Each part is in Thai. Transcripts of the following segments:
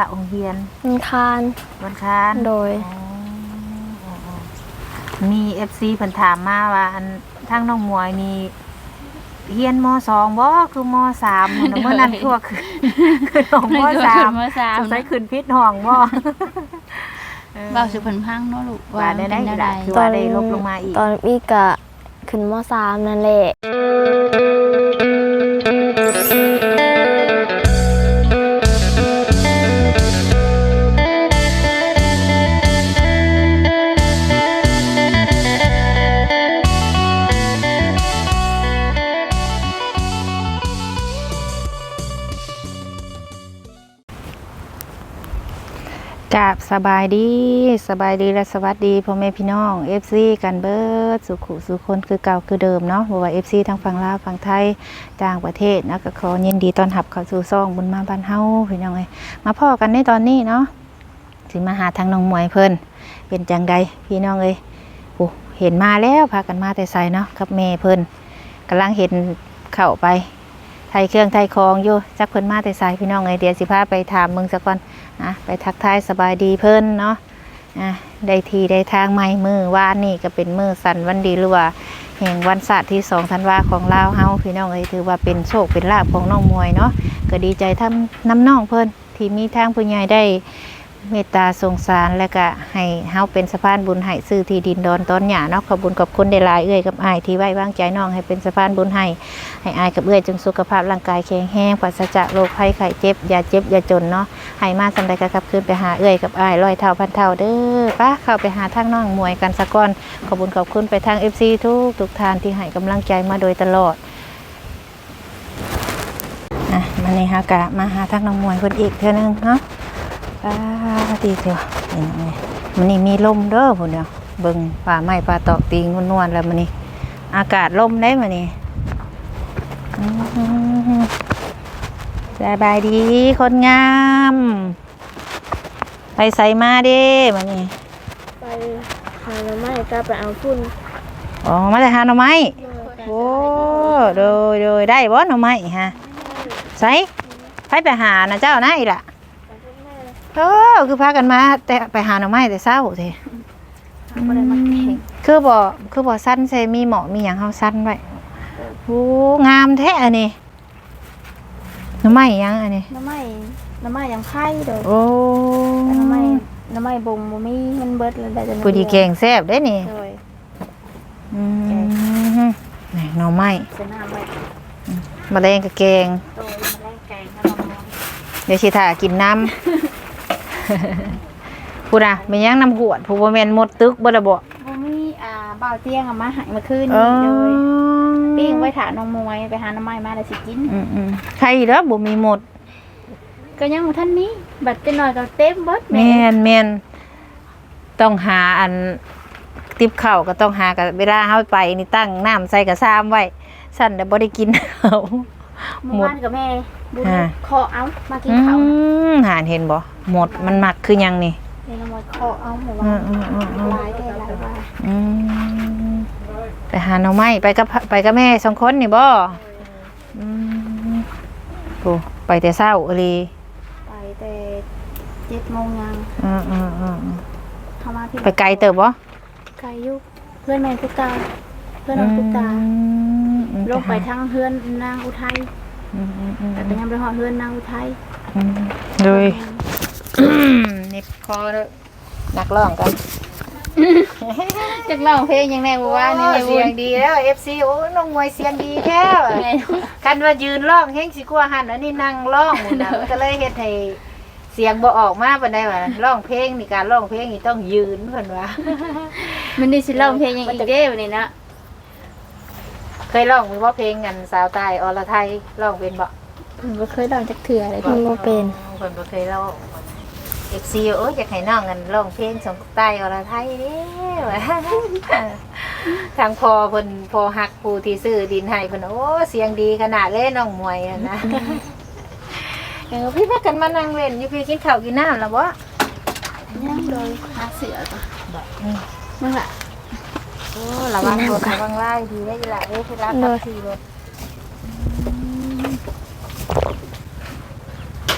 ค่ะองเฮียนมันคานวันคานโดย อ๋ออ๋ออ๋อมีเอฟซีเพิ่นถามมาว่าอันทางน้องมวยนี่เฮียนมสองบ่คือมสามเมื่อนั้นคือว่าคือคือน้องมสามมสามสงสัยขึ้นพิษห้องบ่เบาสุพรรณพังเนาะลูกว่าได้ได้เป็นได้แนวคือใดว่าได้ลบลงมาอีก ตอนอีกอะขึ้นมสามนั่นแหละ กาบสบายดีสบายดีและสวัสดีพ่อแม่พี่น้อง FC กันเบิร์ดสุขุสุคนคือเก่าคือเดิมเนาะบ่ว่า FC ทั้งฝั่งลาวฝั่งไทยต่างประเทศนะก็ขอยินดีต้อนรับเข้าสู่ซ่องบุญมาบ้านเฮาพี่น้องเอ้ยมาพ่อกันในตอนนี้เนาะสิมาหาทางน้องมวยเพิ่นเป็นจังใดพี่น้องเอ้ยโอ้เห็นมาแล้วพากันมาแต่ไสเนาะกับแม่เพิ่นกำลังเห็นเข้าไปไทยเครื่องไทยของอยู่จักเพิ่นมาแต่ไสพี่น้องเอ้ยเดี๋ยวสิพาไปถามมึงซะก่อน นะไปทักทายสบายดีเพิ่นเนาะอะได้ทีได้ทางไม่มือว่านี่ก็เป็นมือสันวันดีหรือว่าแห่งวันศาสตร์ที่สองธันวาของลาวเฮาพี่น้องเอ้ยถือว่าเป็นโชคเป็นลาภของน้องมวยเนาะก็ดีใจทำน้ำน้องเพิ่นที่มีทางผู้ใหญ่ได้ เมตตาสงสารและก็ให้เฮาเป็นสะพานบุญให้ซื้อที่ดินดอนตอนหยาเนาะขอบุญกับคุณได้หลายเอ้ยกับอายที่ไว้วางใจน้องให้เป็นสะพานบุญให้ให้อายกับเอื้อยจงสุขภาพร่างกายแข็งแรงปราศจากโรคภัยไข้เจ็บอย่าเจ็บอย่าจนเนาะให้มาสำใดก็กลับคืนไปหาเอื้อยกับอ้ายร้อยเท่าพันเท่าเด้อป้าเข้าไปหาทางน้องมวยกันสะก่อนขอบุญขอบคุณไปทาง FC ทุกทุกทานที่ให้กำลังใจมาโดยตลอดอะมาในฮากะมาหาทางน้องมวยคนอีกเท่านึงเนาะ ป้าดีเถอะเห็นไหมมันนี่มีลมเด้อพุ่นเดียวเบิ่งป่าไม้ป่าตอกตีงนวลๆแล้วมันนี่อากาศลมได้มันนี่อืมสบายดีคนงาม ไปใส่มาเด้มานี่ไปหาหน่อไม้ก็ไปเอาฝุ่นอ๋อมาแต่หาหน่อไม้โอ้โดยโดยได้บ่หน่อไม้ฮะใส่ไปไปหานะเจ้านะอีล่ะ เออคือพากันมา แต่ไปหาหน่อไม้แต่เช้าเถอะบ่ได้มาแข่งคือบ่คือบ่สั้นใส่มีหมอมีหยังเฮาสั้นไว้โอ้งามแท้อันนี้หน่อไม้หยังอันนี้หน่อไม้หน่อไม้ยังไข่เด้อโอ้แต่หน่อไม้หน่อไม้บ่งบ่มีมันเบิดแล้วได้แต่หน่อผู้ดีแกงแซ่บเด้นี่โดยอืมนี่หน่อไม้เสนามไว้มะเร็งกับแกงโดยมันแรงแกงขนมเดี๋ยวชิถ่ากินน้ำ พูดอะไม่ยังน้ำหวดผู้บ่แม่นหมดตึกบ่ละบ่บ่มีอ่าบ่าวเตียงเอามาให้เมื่อคืนเอนี้อโดยปิ้งไว้ถาน้องมวยไปหาหน่อไม้มาแล้วสิกิน อืมอืมใครเด้อบ่มีหมด ก็ยังบ่ทันมีบัดจะหน่อยก็เต็มเบิดแม่นแม่นต้องหาอันติบข้าวก็ต้องหากับเวลาเฮาไปนี่ตั้งน้ำใส่กระซามไว้สั่นแต่บ่ได้กินข้า วเมื่อวานกับแม่บุญอ่าเคาะเอามากินอืข้าวนะมหานเห็นบ่หมดมันมักคือหยังนี่เดี๋ยวน้องมวยเคาะเอาหมู่อืว่ามอืมอืมอืมหลายได้หลายว่าอืมไปหาหน่อไม้ไปกับไปกับแม่สองคนนี่บ่อืมโอ้ไปแต่เช้าเอหลีไปแต่เจ็ดโมงยังอืมอืมอืมเข้ามาพี่ไปไกลเติบบ่ไกลอยุเพื่อนแม่ตุกตา เพื่อนน้องตุกตาอืม ลงไปทางเพื่อนนางอุทัยอืมอืมอืมแต่ก็ยังไปหอดเพื่อนนางอุทัยอืมโดยนี่คอนักร้องกันจากร้องเพลงยังแน่บ่ว่านี่โอ้แม่บุเสียญงดีแล้ว FC โอ้น้องมวยเสียงดีแท้ว่ะแม่กันว่ายืนร้องเฮงสิกลัวหันอันนี้นั่งร้องหมู่นะมันก็เลยเฮ็ดให้เสียงบ่ออกมาปานใดว่าร้องเพลงนี่การร้องเพลงนี่ต้องยืนเพิ่นว่ามันนี่สิร้องเพลงยังอีกเด้วันนี้นะ เคยร้องมีว่าเพลงกันสาวใต้อรไทยร้องเป็นบ่เพิ่นบ่เคยร้องจักเทื่อเลยมันบ่เป็นเพิ่นบ่เคยร้องเอฟซีโอ้ยอยากให้น้องกันร้องเพลงสงใต้อรไทยเด้ว่าทางพอเพิ่นพอฮักผู้ที่ซื้อดินให้เพิ่นโอ้เสียงดีขนาดเลยน้องมวยอะนะเออพี่พากันมานั่งเล่นอยู่พี่กินข้าวกินน้ำแล้วบ่ยังเลยหาเสือก่อนบ่นี่นั่นล่ะโอ้ ระวังรถระวังไล่ดีได้อล่ะเด้อที่รักขับขี่รถ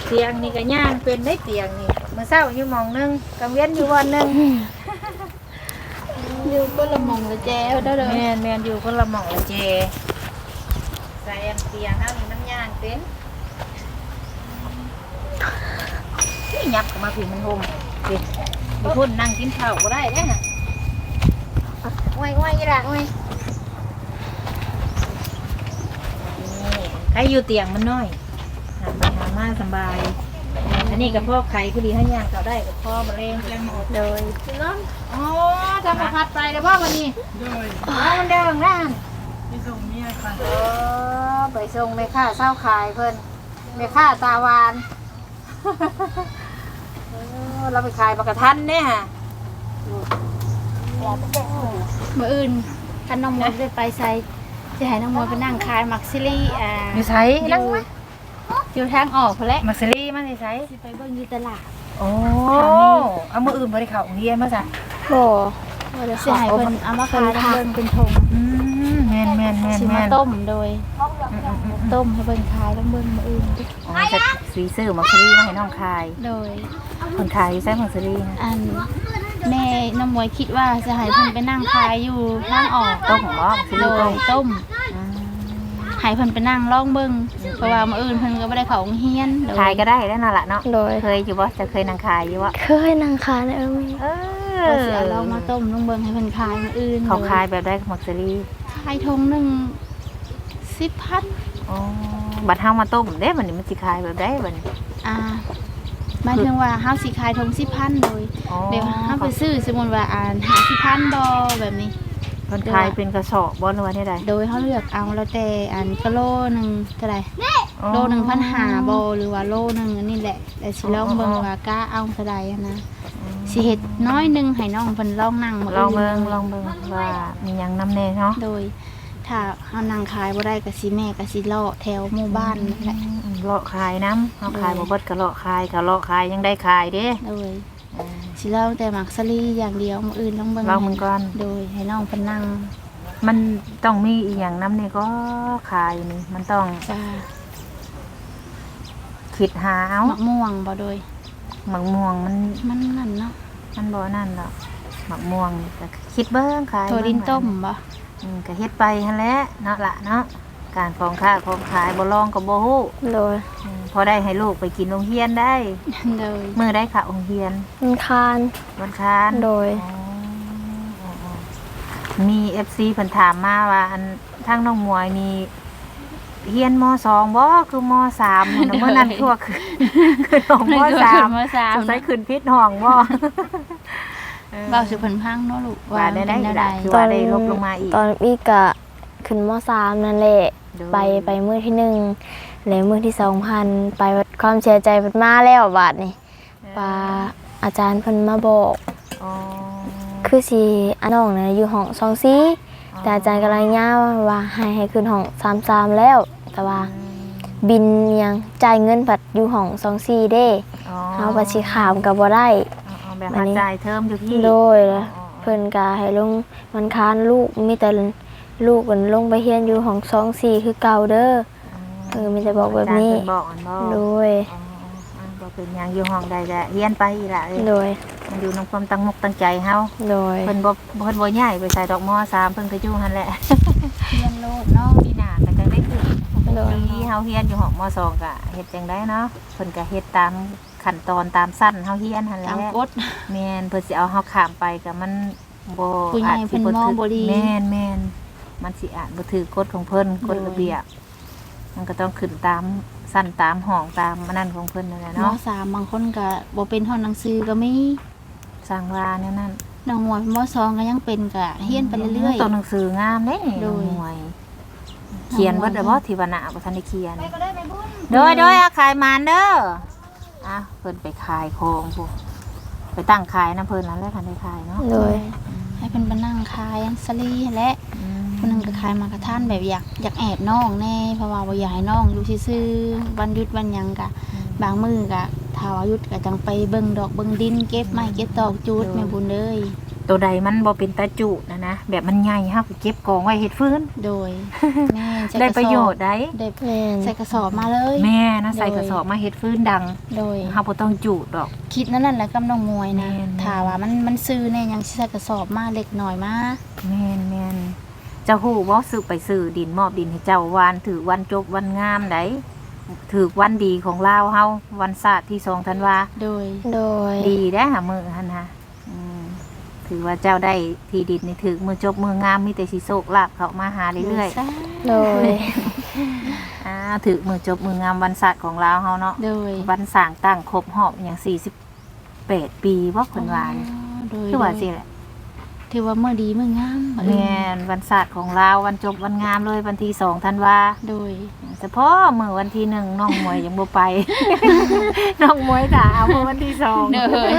เตียงนี่ก็ย่างเป็นได้เตียงนี่มื้อเช้าอยู่หมองหนึงกลางเว้นอยู่วันหนึงอยู่ก็ละมองละแจวเด้อเด้อแม่นแม่นอยู่คนละหม่องละเจใส่อันเตียงเฮานี่มันย่างเป็นนี่ยับเข้ามาพี่มันห่มสิไปพุ่นนั่งกินข้าวบ่ได้เด้น่ะโอ้ยโอ้ยอีหล่ะโอ้ยนี่ใครอยู่เตียงมันน้อยหาไปหามาสำบาย อันนี้กับพ่อไข่คือดีให้ย่างเขาได้กับพ่อมะเร็งแกงหมดโดยอ๋อทำมาพัดไปแล้วพ่อวันนี้อ๋อมันเดิงนั่นที่ส่งเมียค่ะเออไปส่งแม่ค่าเศร้าขายเพิ่นแม่ค่าตาวานเออเราไปขายปลากระทันเนี่ยฮะ มื้ออื่นคันน้องมวยได้ไปใส่สิให้น้องมวยไปนั่งขายมักซิลี่อ่าอยู่ไสนั่งไหมอยู่ทางออกพุ่นแหละมักซรี่มันสิไสสิไปเบิ่งอยู่ตลาดโอ้เอามืออื่นบ่ได้เข้าโรงเรียนมาจ้ะบ่บ่ได้สิให้เพิ่นเอามาขายน้ำเบิ่งเป็นทงอืมแม่นแม่นแม่นสิแม่มานต้มโดยอืมอืมอืมต้มให้เบิ่งขายน้ำเบิ่งมื้ออื่นอ๋อจะสีซื้อมักซรี่มาให้น้องขายโดยคนขายอยู่ไสมักซรี่นะอัน แม่น้ำมวยคิดว่าจะให้เพิ่นไปนั่งขายอยู่ทางออกต้มบ่มักซโดรี่ต้ยมต้มอืมให้เพิ่นไปนั่งลองเบิ่งเพราะว่ามื้ออื่นเพิ่นก็บ่ได้เข้าโรงเรียนโดขายก็ได้แล้วนั่นแหละเนาะโดยเคยอยู่บ่จะเคยนางขายอยู่วะเคยนางคายในเออมีเอก็สิเอาลองมาต้มลองเบิ่งให้เพิ่นขายมื้ออื่นเขาขายแบบได้มักซรี่ขายทงหนึง10,000 อ๋อบัดเฮามาต้มเด้บัดนี้มันสิขายแบบได้บัดนี้อ่า หมายถึงว่าเฮาสิขายทง10,000โดยอ๋อเดี๋ยวเฮาไปซื้อสมมุติว่าอ่าน50,000บ่แบบนี้ เพิ่นขายเป็นกระสอบบ่หรือว่าได้ใดโดยเขาเลือกเอาแล้วแต่อันกิโลหนึ่งเท่าไหร่ อ๋อ โลหนึ่งพันหาโบหรือว่าโลหนึ่งอันนี้แหละแต่สิลองเบิ่งว่ากล้าเอาเท่าใดอะนะสิเฮ็ดน้อยหนึงให้น้องเพิ่นลองนั่งมื้ลองเบิ่งนลองเบิ่งว่ามีหยังนำแน่เนาะโดย ถ้าเฮานั่งขายบ่ได้ก็สิแม่ก็สิเลาะแถวหมู่บ้านนั่นแหละอืม เลาะขายน้ำเฮาขายบ่เบิดก็เลาะขายก็เลาะขายยังได้ขายเด้โดยสิเล่าแต่มักสลีอย่างเดียวมื้ออื่นลองเบิ่งลองมันก่อนโดยให้น้องเพิ่นนั่งมันต้องมีอีหยังนำนี่ก็ขายนี่มันต้องจ้าคิดหาเอามะม่วงบ่โดยหมักม่วงมันมันนั่นเนาะมันบ่นั่นดอกหมักม่วงนี่ก็คิดเบิ่งขายถั่วดินเบิ่งต้มบ่อืมก็เฮ็ดไปหั่นแหละเนาะละเนาะ การของค้าของขายบ่ลองก็บ่ฮู้โดยอืมพอได้ให้ลูกไปกินโรงเรียนได้โดยมื้อได้ค่ะโรงเรียนมันคานวันค้านโดย อ๋ออ๋ออ๋อมี FC เพิ่นถามมาว่าอันทางน้องมวยนี่เรียนม .2 บ่คือม .3 นั่นน่ะเมื่อนั้นทั่วคือคือของมม .3 สามสงสัยขึ้นพิษห้องบ่เบาสิเพิ่นพังเนาะลูกว่าได้ได้เป็นได้แนวคือตอว่านได้ลบลงมาอีก ตอนอีกกะขึ้นมสามนั่นแหละโดย ไปไปมือที่หนึ่งแล้วมือที่สองพันไปวัดความเสียใจมันมาแล้วบาทนี่ปาอาจารย์เพิ่นมาบอกอ๋อคือสิอันน้องน่ะอยู่ห้องสองซีแต่อาจารย์กำลังย่าว่าให้ให้ขึ้นห้องสามสามแล้ว แต่ว่าบินยังจ่ายเงินผัดอยู่ห้องสองซีเด้อ๋อเฮาบัดสิขามก็บ่ได้อ๋ออ๋อแบบอันมานี้จ่ายเทอมอยู่ที่โดยอ๋อแล้วอ๋อเพิ่นก็ให้ลงมันค้านลูกมีแต่ ลูกมันลงไปเฮียนอยู่ห้องสองสี่คือเก่าเด้อเออมีแต่บอกแบบนี้าจารย์เพิ่บอกอันบ่โดยอ๋ออ๋อบ่เป็นหยังอยู่ห้องใดแหละเรียนไปอีหละเอ้ยโดยมันอยู่ในความตั้งมุกตั้งใจเฮาโดยเพิ่นบ่เพิ่นบ่ย้ายไปใส่ดอกมอสามเพิ่นก็อยู่หั่นแหละ เรียนโลดเนาะปีหน้าก็จังได้ขึ้นโดยปีเฮาเฮียนอยู่ห้องมสองก็เฮ็ดจังได้เนาะเพิ่นก็เฮ็ดตามขั้นตอนตามสั้นเฮาเฮียนหั่นแหตามละกฎ แม่นเพิ่นสิเอาเฮาข้ามไปก็มันบ่ผู้ใหญ่อาจสิเพิ่นมองบ่ดี แม่นแม่น มันสิอาจบ่ถือกฎของเพิ่นกฎโดยระเบียบ มันก็ต้องขึ้นตามสั้นตามห้องตามอันนั้นของเพิ่นนั่นแหละมเนาะสามบางคนก็บ่เป็นห้องหนังสือก็มีสร้างว่าแนวนั้นน้องมวยมสองก็ยังเป็นก็เฮียนไปเรื่อย ตัวหนังสืองามเด้นี่โดย หน่วย เขียนเบิดได้บ่ที่ว่าหน้าบ่ทันได้เขียนโดยโดยเอาขายมานเด้ออะเพิ่นไปขายของพุไปตั้งขายน้ำเพิ่นแล้วแหละคันได้ขายเนาะโดยให้เพิ่นไปนั่งขายอันสลีและอืม คนหนึงก็ขายมากระท่านแบบอยากอยากแอบน้องแน่เพราะว่าบ่อยากให้น้องอยู่ซื่อๆวันหยุดวันหยังกะบางมื้อก็ถ้าว่าหยุดก็จังไปเบิ่งดอกเบิ่งดินเก็บไม้เก็บตอกจูดแม่บุญเอ้ยตตัวใดมันบ่เป็นตาจุนะนะแบบมันใหญ่เฮาก็เก็บกองไว้เฮ็ดฟื้น โดยแม่ใส่ได้กสอบประโยชน์ได้ได้แม่นใส่กระสอบมาเลย แม่นะใส่โดยกระสอบมาเฮ็ดฟื้นดังโดยเฮาบ่ต้องจุดอก คิดนั่นนั่นแหละกับน้องมวยนะแม่น ถ้าว่ามันมันซื้อเนี่ยยังสิใส่กระสอบมาเล็กหน่อยมาแม่นแม่น เจ้าฮู้บ่ซื้อไปซื้อดินมอบดินให้เจ้าวานถือวันจบวันงามไดถือวันดีของลาวเฮาวันศาสตร์ที่2ธันวาโดย โดย ดีได้หามือหันฮะอืมถือว่าเจ้าได้ที่ดินนี่ถือมือจบมืองามมีแต่สิโศกลาบเขามาหาเรื่อยซะโดย ๆอ่าถือมือจบมืองามวันศาสตร์ของลาวเฮาเนาะ โดยวันสร้างตั้งครบหอบอย่างสี่สิบแปดปีว่าคนวานอ๋อโดยคือว่าสิแหละ ถือว่าเมื่อดีเมื่องามแม่นวันศาสตร์ของลาววันจบวันงามเลยวันที่สองธันวาโดยเฉพาะมือวันที่หนึ่งน้องมวยยังบ่ไป น้องมวยถาเอาเมื่อวันที่สองโดย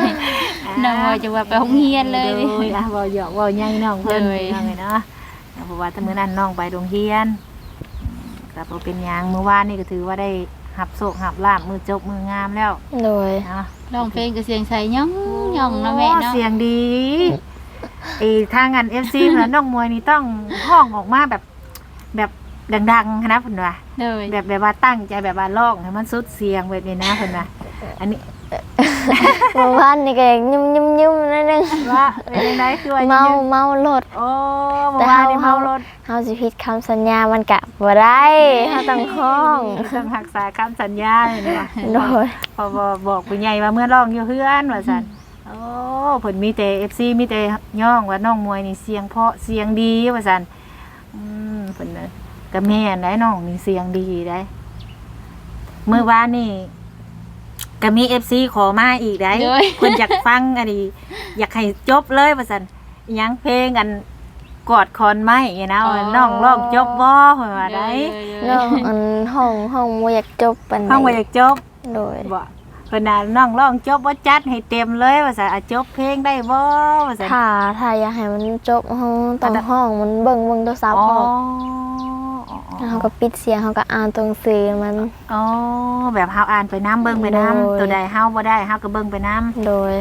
น้องมวยจะว่าไปโรงเรียนเลยโดยอะเว้าหยอกเว้าใหญ่น้องเพิ่นโดยน้องเนาะเพราะว่าแต่มื้อนั้นน้องไปโรงเรียนก็บ่เป็นหยังเมื่อวานนี่ก็ถือว่าได้หับโศกหับลาบมือจบมืองามแล้วโดยเนาะร้องเพลงก็เสียงใสย่องย่องนะแม่โอ้เนาะเสียงดี ไอ้ทางงาน FC เหมือนน้องมวยนี่ต้องห้องออกมาแบบแบบดังๆนะเพิ่นว่าโดยแบบแบบว่าตั้งใจแบบว่าร้องให้มันสุดเสียงแบบนี้นะเพิ่นว่าอันนี้เมื่อวานนี่ก็ยุ่มยุ่มยุ่มนิดนึงว่าเป็นจังไดคือว่าเมาเมารถโอ้เมื่อวานนี่เมารถเฮาสิผิดคำสัญญามันกะบ่ได้เฮาต้องห้องต้องรักษาคำสัญญาเลยนี่ว่า โดย พอบอกบอกผู้ใหญ่ว่าเมื่อร้องอยู่เฮือนว่าซั่น โอ้เพิ่นมีแต่ FC มีแต่ย่องว่าน้องมวยนี่เสียงเพราะเสียงดีว่าซั่นอืมเพิ่นน่ะก็แม่นได้น้องนี่เสียงดีได้เมื่อวานนี่ก็มี FC ขอมาอีกได้โดยเพิ่นอยากฟังอันนี้อยากให้จบเลยว่าซั่นอิหยังเพลงอันกอดคอนไม้เนี่ยนะว่าน้องร้องจบบ่เพิ่นว่าได้ น้องอันห้องห้องบ่อยากจบปานใดฟังว่าอยากจบโดยบ่ เพิ่นน่ะน้องร้องจบบ่จัดให้เต็มเลยว่าซั่นอะจบเพลงได้บ่ว่าซั่นถ้าถ้าอยากให้มันจบห้องต้องห้องมันเบิ่งเบิ่งโทรศัพท์อ๋อออกอ๋อแล้วเขาก็ปิดเสียงเขาก็อ่านตรงสื่อมันอ๋อแบบเฮาอ่านไปน้ำเบิ่งไปน้ำโดยตัวใดเฮาบ่ได้เฮาก็เบิ่งไปน้ำโดย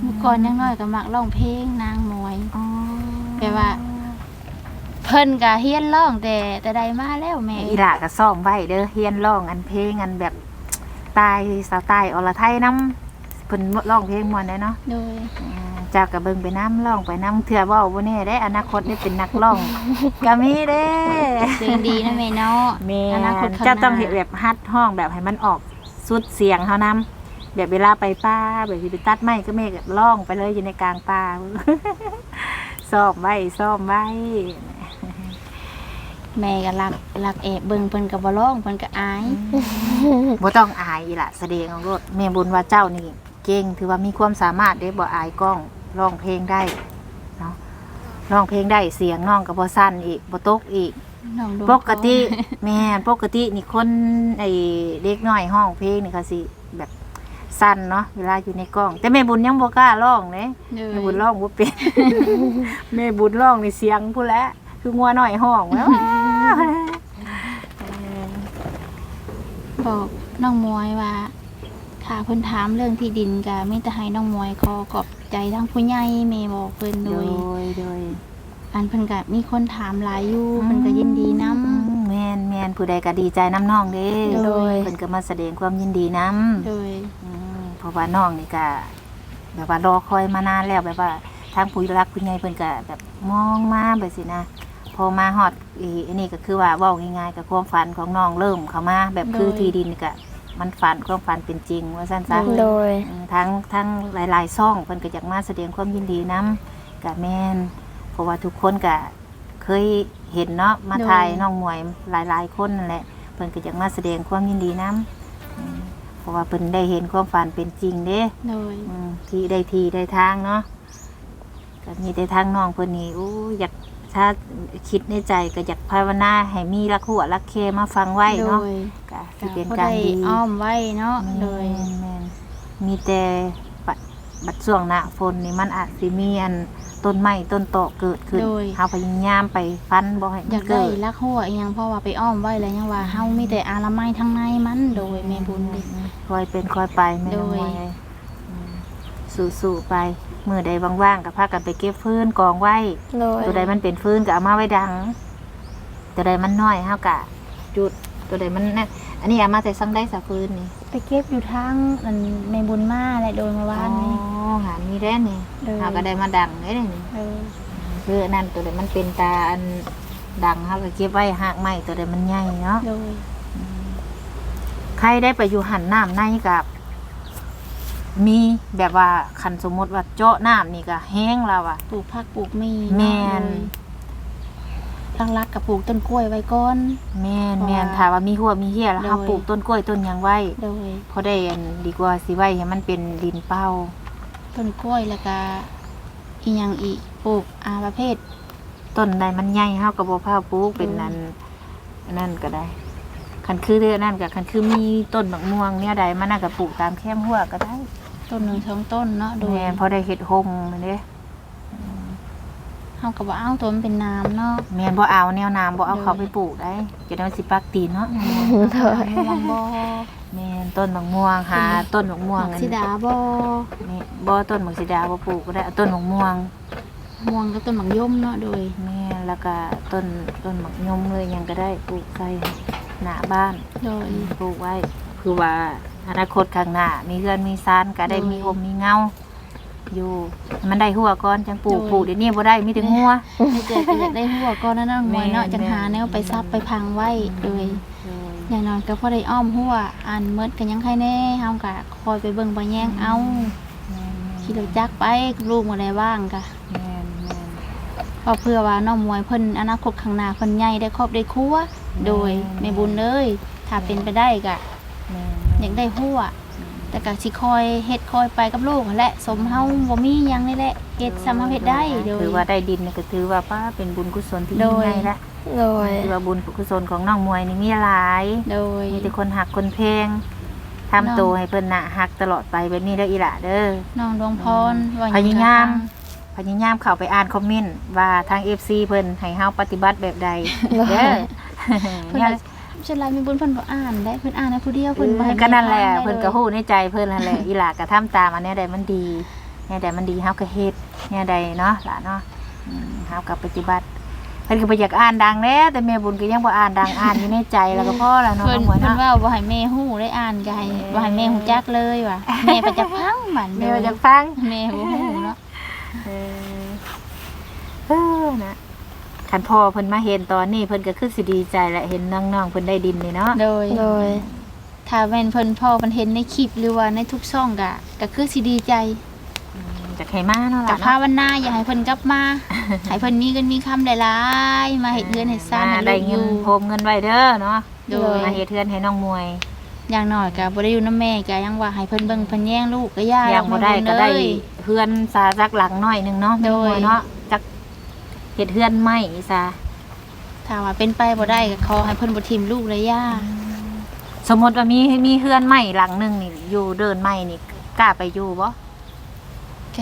เมื่อก่อนยังน้อยก็มักร้องเพลงนางมวยอ๋อแปลว่าเพิ่นก็เฮียนร้องแต่แต่ใดมาแล้วแม่อีหล่าก็ซ้อมไว้เด้อเฮียนร้องอันเพลงอันแบบ ตายสาวตายอรไทยนำเพิ่นร้องเพลงม่วนได้เนาะโดยอ่าเจ้าก็เบิ่งไปน้ำร้องไปน้ำเถื่อเว้าบ่แน่ได้อนาคตได้เป็นนักร้อง ก็มีเด้เสียงดีนะแม่เนาะแม่อนาคตข้างหน้าเจ้าต้องเห็นแบบฮัดห้องแบบให้มันออกสุดเสียงเท่านั้นแบบเวลาไปป่าแบบที่ไปตัดไม้ก็เมฆล่องไปเลยอยู่ในกลางป่า ซ่อมไว้ซ่อมไว้ แม่ก็รักรักแอบเบิ่งเพิ่นก็บ่ร้องเพิ่นก็อายบ่ต้องอายอีหละแสดงของรถแม่บุญว่าเจ้านี่ เก่งถือว่ามีความสามารถได้บ่อายกล้องร้องเพลงได้เนาะร้องเพลงได้เสียงน้องก็บ่สั้นอีกบ่ตกอีกน้องโดนปกติแม่นปกตินี่คนไอเด็กน้อยห้องเพลงนี่เขาสิแบบสั้นเนาะเวลาอยู่ในกล้อง แต่แม่บุญยังบ่กล้าร้องเด้โดยแม่บุญร้องบ่เป็นแม่บุญร้องนี่เสียงผู้นแหละ คืองัวน้อยห้องแล้วบอกน้องมวยว่าถ้าเพิ่นถามเรื่องที่ดินก็มีแต่ให้น้องมวยขอขอบใจทั้งผู้ใหญ่แม่บอกเพิ่นโดโดย ยโดยอันเพิ่นก็มีคนถามหลายอยู่เพิ่นก็ยินดีนํ อืมแม่นแม่นผู้ใดก็ดีใจน้ำน้องเด้โดย เพิ่นก็มาแสดงความยินดีนํโดย อืมเพราะว่าน้องนี่ก็แบบว่ารอคอยมานานแล้วแบบว่าทางผู้รักผู้ใหญ่เพิ่นก็แบบมองมาแบบสินะ พอมาฮอดอีอันนี้ก็คือว่าเว้าง่ายๆกับความฝันของน้องเริ่มเข้ามาแบบคือที่ดินนี่ก็มันฝันความฝันเป็นจริง ว่าซั่นซะโดย อืมทั้งทั้งหลายๆซ่องเพิ่นก็อยากมาแสดงความยินดีนํกะแม่นเพราะว่าทุกคนก็เคยเห็นเนาะมาถ่ายน้องมวยหลายๆคนนั่นแหละเพิ่นก็อยากมาแสดงความยินดีนํอืมเพราะว่าเพิ่นได้เห็นความฝันเป็นจริงเด้ โดย อืมที่ได้ทีได้ทางเนาะก็มีแต่ทางน้องเพิ่นนี่อู้อยาก ถ้าคิดในใจก็อยากภาวนาให้มีรักหัวรักเคมาฟังไว้โดเนาะยก็สิก็เป็นบ่การได้ดีอ้อมไว้เนาะโดย แม่นแม่นมีแต่บัดบัดช่วงหน้าฝนนี่มันอาจสิมีอันต้นไม้ต้นโตเกิดขึ้นโดย เฮาพยายามไปฟันบ่ให้อมัยานกได้เกิดลักหัวอีหยังเพราะว่าไปอ้อมไว้แล้วยังว่าเฮามีแต่อาละไม้ทั้งในมันโดยแม่บุญเด้คอยเป็นคอยไปแม่โดน้องยมวยอืมสู้ๆไป มือใดว่างๆก็พากันไปเก็บฟืนกองไว้ โดยตัวใดมันเป็นฟืนก็เอามาไว้ดัง ตัวใดมันน้อยเฮากะจุดตัวใดมันนั่นอันนี้เอามาแต่ซังได้สะฟืนนี่ไปเก็บอยู่ทางอันแม่บุญมาและโดยมาว่านนี่ อ๋อหามีได้นี่โดยเฮาก็ได้มาดังได้นี่เออคืออันนั้นตัวใดมันเป็นตาอันดังเฮาก็เก็บไว้หากไม้ตัวใดมันใหญ่เนาะโดย ใครได้ไปอยู่หันน้ำในกับ มีแบบว่าคันสมมติว่าเจาะน้ำนี่ก็แห้งแล้วอะปลูกผักปลูกมีแม่นลักลักๆกับปลูกต้นกล้วยไว้ก่อน แม่นเพราะแม่นว่าถ้าว่ามีหัวมีเหี้ยแล้วโดยเฮาปลูกต้นกล้วยต้นหยังไว้โดยพอได้อันดีกว่าสิไว้ให้มันเป็นดินเป้า ต้นกล้วยแล้วก็อีหยังอีกปลูกอาประเภท ต้นใดมันใหญ่เฮาก็บ่พาปลูกเป็นนั้นอันนั่นก็ได้คันคือเรื่องนั่นก็คันคือมีต้นมะม่วงเนี่ยใดมันน่าก็ปลูกตามแคมหัวก็ได้ ต้นหนึ่งสองต้นเนาะโดยแม่นพอได้เฮ็ดห่มอันเด้เฮาก็บ่เอาตัวมันเป็นน้ำเนาะแม่นบ่เอาแนวน้ำบ่เอาโดยเขาไปปลูกได้จะได้มันสิปักตีนเนาะโดยม่วงบ่แม่นต้นมะม่วงหาต้นมะม่วงหมักอันสีดาบ่นี่บ่ต้นหมกสีดาบ่ปลูกก็ได้เอาต้นมะม่วง ม่วงกับต้นหมักยมเนาะโดยแม่นแล้วก็ต้นต้นหมักยมเลยหยังก็ได้ปลูกใส่หน้าบ้านโดยปลูกไว้ คือว่า อนาคตข้างหน้า มีเรือนมีซานก็ได้โดยมีลมมีเงา อยู่ให้มันได้หัวก่อนจังปลูกโดย ปลูกเดี๋ยวนี้บ่ได้มีแต่หัว ไม่เจอก็อยากได้หัวก่อนนั่นน้องมวยเนาะแม่น จังหาแนวไปซับไปพังไว้โดยอย่างน้อยก็พอได้อ้อมหัวอ่านเมิดกันยังใครแน่เฮาก็คอยไปเบิ่งไปแย่งเอาขี่รถจักรไปลูกบ่ได้ว่างก็แม่นแม่นก็เพื่อว่าน้องมวยเพิ่นอนาคตข้างหน้าเพิ่นใหญ่ได้ครอบได้ครัวโดยแม่บุญเลยถ้าเป็นไปได้ก็แม่น อยากได้หัวแต่ก็สิคอยเฮ็ดคอยไปกับลูกนั่นแหละสมเฮาบ่มีหยังนี่แหละเฮ็ดซ้ำเฮาเฮ็ดได้โดย ถือว่าได้ดินนี่ก็ถือว่าป้าเป็นบุญกุศลที่โดยิ่งย ใหญ่ละโดย ถือว่าบุญกุศลของน้องมวยนี่มีหลาย โดย มีแต่คนหักคนเพลงทำตัวให้เพิ่นน่ะหักตลอดไปแบบนี้เด้ออีหล่ะเด้อ น้องดวงพรว่าพยายาม พยายามเข้าไปอ่านคอมเมนต์ว่าทาง FC เพิ่นให้เฮาปฏิบัติแบบใดเด้อเพิ่นเนี่ย ว่าฉันลายมีบุญเพิ่นบ่อ่านได้เพิ่นอ่านให้ผู้เดียวเพิ่นบ่ให้ก็นั่นแหละได้เพิ่นก็ฮู้ในใจเพิ่นนั่นแหละอีหล่ะก็ทำตามอันเนี้ยใดมันดีเนี่ยใดมันดีเฮาก็เฮ็ดเนี่ยใดเนาะล่ะเนาะอืมเฮาก็ปฏิบัติเพิ่นก็บ่อยากอ่านดังแน่แต่แม่บุญก็ยังบ่อ่านดังอ่านอยู่ในใจแล้วก็พอแล้วเนาะเพิ่นน้องหมวยเพิ่นเนาะว่าบ่ให้แม่ฮู้ได้อ่านก็ให้บ่ให้แม่ฮู้จักเลยว่ะแม่ไปจักพังบัดแม่บ่อยากฟังแม่บ่ฮู้เนาะเออเออนะ คันพ่อเพิ่นมาเห็นตอนนี้เพิ่นก็คือสิดีใจแหละเห็นน้องๆเพิ่นได้ดินนี่เนาะโดย โดย ถ้าแม่นเพิ่นพ่อเพิ่นเห็นในคลิปหรือว่าในทุกช่องก็ก็คือสิดีใจจากไข่มาเนาะกัล่ะบเนาะภาวนาอย่าให้เพิ่นกลับมาให้เพิ่นมีเงินมีคำหลายๆมาเฮ็ดเงินให้ซ่านให้ได้ลูกอเงินยู่ โฮมเงินไว้เด้อเนาะโดย มาเฮ็ดเทือนให้น้องมวย อย่างน้อยก็บ่ได้อยู่นำแม่ก็ยังว่าให้เพิ่นเบิ่งเพิ่นแย่งลูกก็ย่าอยากบ่ได้ก็ได้เลยเฮือนซาจักหลังหน่อยหนึงเนาะโดยแม่นบ่เนาะจัก เฮ็ดเฮือนใหม่ซาถ้าว่าเป็นไปบ่ได้ก็ขอให้เพิ่นบ่ทิ่มลูกเลยย่าสมมุติว่ามีมีเฮือนใหม่หลังหนึงนี่อยู่เดินใหม่นี่กล้าไปอยู่บ่แก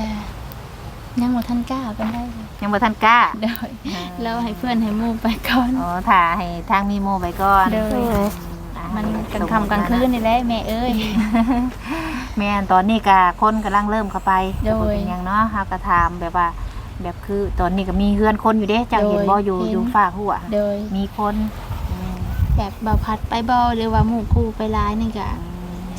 ยังบ่ทันกล้าเป็นได้เลยยังบ่ทันกล้าเด้อแล้วให้เพื่อนให้หมู่ไปก่อน อ๋อถ้าให้ทางมีโมไปก่อนเด้ออ่ามันกลางค่ำกลางคืนนี่แหละแม่เอ้ย แม่นตอนนี้ก็คนกำลังเริ่มเข้าไปโดยก็บ่เป็นหยังเนาะเฮาก็ถามแบบว่า แบบคือ ตอนนี้ก็มีเฮือนคนอยู่เด้เจ้าโดยเห็นบ่อยู่เห็นอยู่ฝากหัวโดย มีคนอืมแบบบ่พัดไปบ่หรือว่าหมู่คู่ไปหลายนี่ก็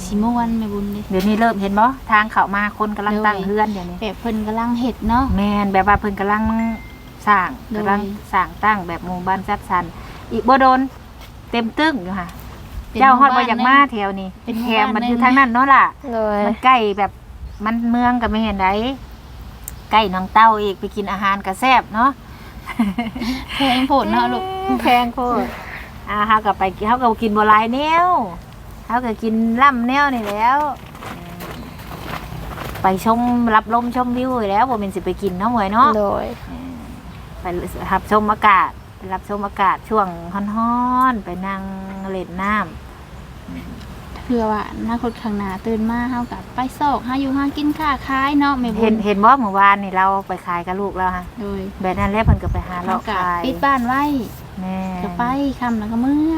สิม่วนแม่บุญเด้ เดี๋ยวนี้เริ่มเห็นบ่ทางเข้ามาคนกำลังโดย ตั้งเฮือนเดี๋ยวนี้แบบเพิ่นกำลังเฮ็ดเนาะ แม่นแบบว่าเพิ่นกำลังสร้างโดย กำลังสร้างตั้งแบบหมู่บ้านจัดสรรอีกบ่โดน เต็มตึ้งอยู่ค่ะ ป็นเจ้าฮอดหบ่บ้นอยากมาแถวนี้เป็นหมู่แถวมันบ้านอยู่หนึ่ง ทางนั้นเนาะล่ะ โดยมันใกล้แบบมันเมืองก็ไม่เห็นได ใกล้น้องเต้าอีกไปกินอาหารก็แซ่บเนาะแพงโพดเนาะลูกแพงโคตรอ่าเฮาก็ไปเฮาก็กินบ่หลายแนวเฮาก็กินล่ำแนวนี่แหล้วอืมไปชมรับลมชมวิวอยู่แล้วบ่แม่นสิไปกินเนาะหมวยเนาะโดยไปรับชมอากาศไปรับชมอากาศช่วงร้อนๆไปนั่งเล่นน้ำ เพื่อว่าอนาคตข้างหน้าตื่นมาเฮาก็ไปซอกหาอยู่หากินค้าขายเนาะแม่บุเห็นญเห็นบ่เมื่อวานนี่เราไปขายกับลูกแล้วฮะโดยแบบนั้นแหละเพิ่นก็ไปหาเฮาเราะก็ขายปิดบ้านไว้แม่ก็ไปค่ำแล้วก็มื้อ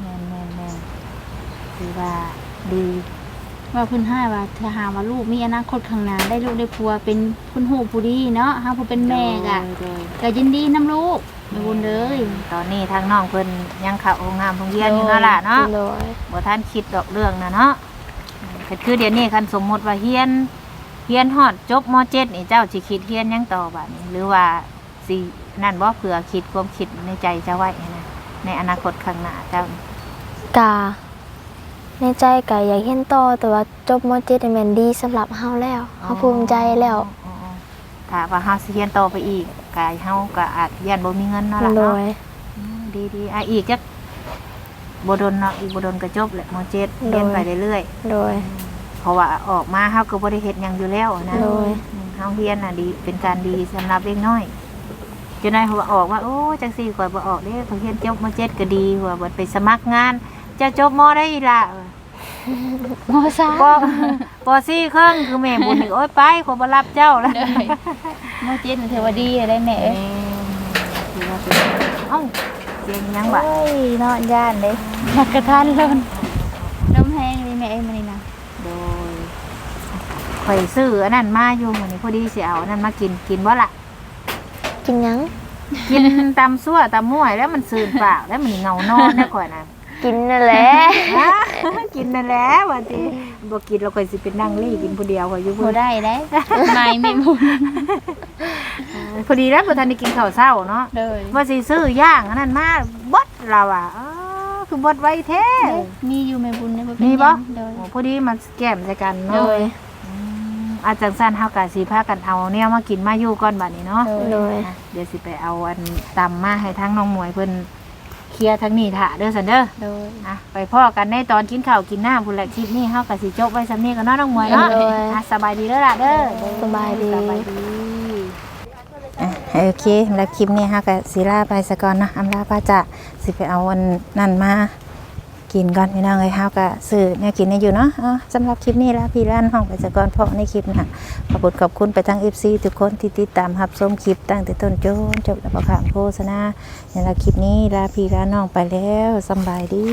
แม่นแม่นแม่นคือว่าดีว่าเพิ่นให้ว่าถ้าหาว่าลูกมีอนาคตข้างหน้าได้ลูกได้ผัวเป็นคุณฮู้ผู้ดีเนาะเฮาผู้เป็นแม่ก็โดยก็ยินดีนํลูกแม่บุญเด้ยตอนนี้ทางน้องเพิ่นยังเข้าโรงงานโรงเรียนอยู่เนาะล่ะเนาะโดยบ่ทันคิดดอกเรื่องนะเนาะอืมก็คือเดี๋ยวนี้คันสมมุติว่าเฮียนเฮียนฮอดจบม .7 นี่เจ้าสิคิดเฮียนหยังต่อบัดนี้หรือว่าสินั่นบ่เผื่อคิดความคิดในใจเจะไว้นะในอนาคตข้างหน้าเจ้ากาในใจกะอยากเห็นต่อแต่ว่าจบม .7 นี่แม่นดีสำหรับเฮาแล้วเฮาภูมิใจแล้วอ๋ออ๋อถ้าว่าเฮาสิเฮียนต่อไปอีก ก็เฮาก็อาจยันบ่มีเงินเนาะล่ะโดเนาะย อืมดีๆอะอีกจักบ่ดนเนาะอีกบ่ดนก็จบแหละม .7 เรียนไปเรื่อยๆโดยเพราะว่าออกมาเฮาก็บ่ได้เฮ็ดหยังอยู่แล้วนะโดย อืมเฮาเฮียนน่ะดีเป็นการดีสำหรับเด็กน้อยจนนายหัวาออกว่าโอ้จังซี่ข่อยบ่ออกเด้เขาเฮียนจบม .7 ก็ดีหัวาบ่ไปสมัครงาน จะจบมได้อีหล่ะ มอซ่าปปสี่ครึ่งคือแม่บุญอีกโอ้ยไปขอยบ่รับเจ้าแล้วเด้ยมอเจ็ดนี่ถือว่าดีได้แม่เอ้ยถือว่าเป็นเอ้าเสียงหยังบ่เอ้ยเนาะย่านเด้มักกระทันล้นน้ำแห้งนี่แม่เอ้ยมื้อนี้นะโดยข่อยซื้ออันนั้นมาอยู่มื้อนี้พอดีสิเอาอันนั้นมากินกินบ่ล่ะ กินหยังกินตำซั่วตำม่วยแล้วมันสื่นปากแล้วมันเหงานอนได้ข่อยนะ กินนั่นแหละฮะกินนั่นแหละว่าติบ่กินเราก็สิเป็นนั่งรี่กินผู้เดียวข่อยอยู่บ่พุ่นได้ได้ไม่แม่บุญพอดีแล้วบ่ทันได้กินข้าวเช้าเนาะเด้ยว่าสิซื้อย่างอันนั้นมาบดเราอะอ้อคือบดไว้แท้ มีอยู่แม่บุญได้บ่เป็นมีบ่ หยังเด้ยโอ้พอดีมันแก้มใส่กันโดเนาะยอืมอาจังซั่นเฮาก็สิพากันเอาแนวมากินมาอยู่ก่อนบัดนี้เนาะโดยอะเดี๋ยวสิไปเอาอันตำมาให้ทั้งน้องหมวยเพิ่น เคลียร์ทั้งนี้ถ่าเด้อสันเด้อโดยอะไปพ่อกันในตอนกินข้าวกินน้ำพุ่นแหละคลิปนี้เฮาก็สิจบไว้สำนี้กันเนาะน้องหมวยเนาะโดย อะสบายดีเด้อล่ะเด้อสบายดี สบายดี อะโอเคแล้วคลิปนี้เฮาก็สิลาไปซะก่อนเนาะอำลาป้าจะสิไปเอาอันนั่นมา กินก่อนพี่น้องเลยเฮาก็ซื้อเนี่ยกินให้อยู่เนาะสำหรับคลิปนี้ลาพี่ล้านห้องไปซะก่อนเพราะในคลิปน่ะขอบคุณขอบคุณไปทั้ง FC ทุกคนที่ติดตามรับชมคลิปตั้งแต่ต้นจนจบแล้วก็ขามโฆษณาในละคลิปนี้ลาพี่ลาน้องไปแล้วสบายดี